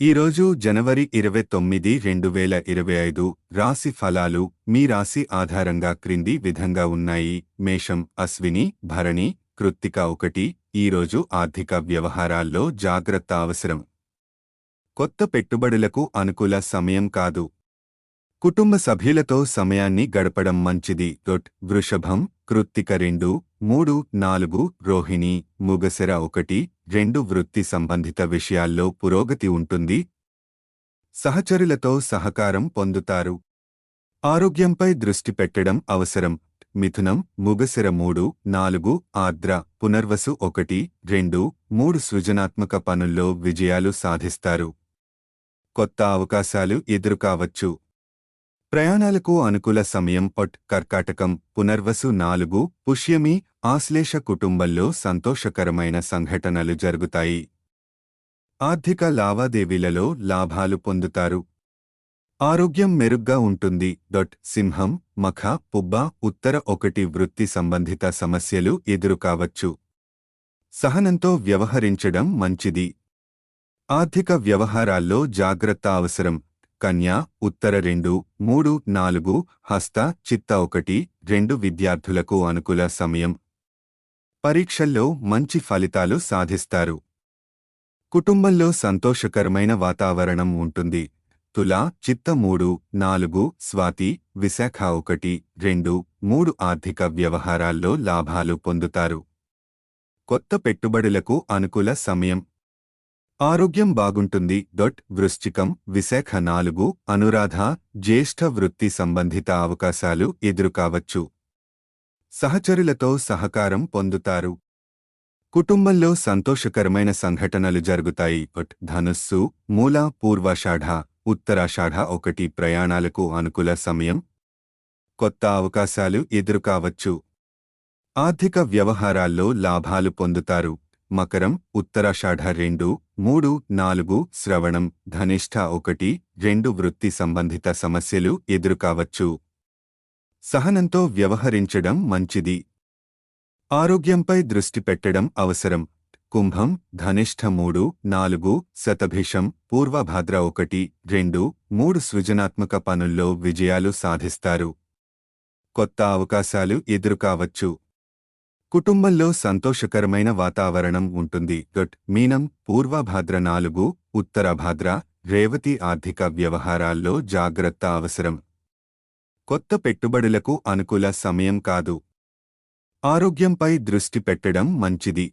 ఈరోజు జనవరి ఇరవై తొమ్మిది రెండు వేల ఇరవై ఐదు రాశి ఫలాలు మీ రాశి ఆధారంగా క్రింది విధంగా ఉన్నాయి. మేషం అశ్విని భరణి కృత్తిక ఒకటి ఈరోజు ఆర్థిక వ్యవహారాల్లో జాగ్రత్త అవసరం. కొత్త పెట్టుబడులకు అనుకూల సమయం కాదు. కుటుంబ సభ్యులతో సమయాన్ని గడపడం మంచిది. డొట్ వృషభం కృత్తిక రెండు మూడు నాలుగు రోహిణి ముగసెర ఒకటి రెండు వృత్తి సంబంధిత విషయాల్లో పురోగతి ఉంటుంది. సహచరులతో సహకారం పొందుతారు. ఆరోగ్యంపై దృష్టి పెట్టడం అవసరం. మిథునం ముగసిర మూడు నాలుగు ఆర్ద్ర పునర్వసు ఒకటి రెండు మూడు సృజనాత్మక పనుల్లో విజయాలు సాధిస్తారు. కొత్త అవకాశాలు ఎదురుకావచ్చు. ప్రయాణాలకు అనుకూల సమయం పొట్ కర్కాటకం పునర్వసు నాలుగు పుష్యమి ఆశ్లేష కుటుంబంలో సంతోషకరమైన సంఘటనలు జరుగుతాయి. ఆర్థిక లావాదేవీలలో లాభాలు పొందుతారు. ఆరోగ్యం మెరుగ్గా ఉంటుంది. డొట్ సింహం మఖ పుబ్బ ఉత్తర ఒకటి వృత్తి సంబంధిత సమస్యలు ఎదురుకావచ్చు. సహనంతో వ్యవహరించడం మంచిది. ఆర్థిక వ్యవహారాల్లో జాగ్రత్త అవసరం. కన్యా ఉత్తర రెండు మూడు నాలుగు హస్త చిత్త ఒకటి రెండు విద్యార్థులకు అనుకూల సమయం. పరీక్షల్లో మంచి ఫలితాలు సాధిస్తారు. కుటుంబంలో సంతోషకరమైన వాతావరణం ఉంటుంది. తులా చిత్త మూడు నాలుగు స్వాతి విశాఖ ఒకటి రెండు మూడు ఆర్థిక వ్యవహారాల్లో లాభాలు పొందుతారు. కొత్త పెట్టుబడులకు అనుకూల సమయం. ఆరోగ్యం బాగుంటుంది. డొట్ వృశ్చికం విశాఖ నాలుగు అనురాధ జ్యేష్ఠ వృత్తి సంబంధిత అవకాశాలు ఎదురుకావచ్చు. సహచరులతో సహకారం పొందుతారు. కుటుంబంలో సంతోషకరమైన సంఘటనలు జరుగుతాయి. ఒట్ ధనుస్సు మూల పూర్వాషాఢ ఉత్తరాషాఢ ఒకటి ప్రయాణాలకు అనుకూల సమయం. కొత్త అవకాశాలు ఎదురుకావచ్చు. ఆర్థిక వ్యవహారాల్లో లాభాలు పొందుతారు. మకరం ఉత్తరాషాఢ రెండు మూడు నాలుగు శ్రవణం ధనిష్ఠ ఒకటి రెండు వృత్తి సంబంధిత సమస్యలు ఎదురుకావచ్చు. సహనంతో వ్యవహరించడం మంచిది. ఆరోగ్యంపై దృష్టి పెట్టడం అవసరం. కుంభం ధనిష్ఠ మూడు నాలుగు శతభిషం పూర్వభాద్ర ఒకటి రెండు మూడు సృజనాత్మక పనుల్లో విజయాలు సాధిస్తారు. కొత్త అవకాశాలు ఎదురుకావచ్చు. కుటుంబంలో సంతోషకరమైన వాతావరణం ఉంటుంది. గట్ మీనం పూర్వభాద్ర నాలుగు ఉత్తరభాద్ర రేవతి ఆర్థిక వ్యవహారాల్లో జాగ్రత్త అవసరం. కొత్త పెట్టుబడులకు అనుకూల సమయం కాదు. ఆరోగ్యంపై దృష్టి పెట్టడం మంచిది.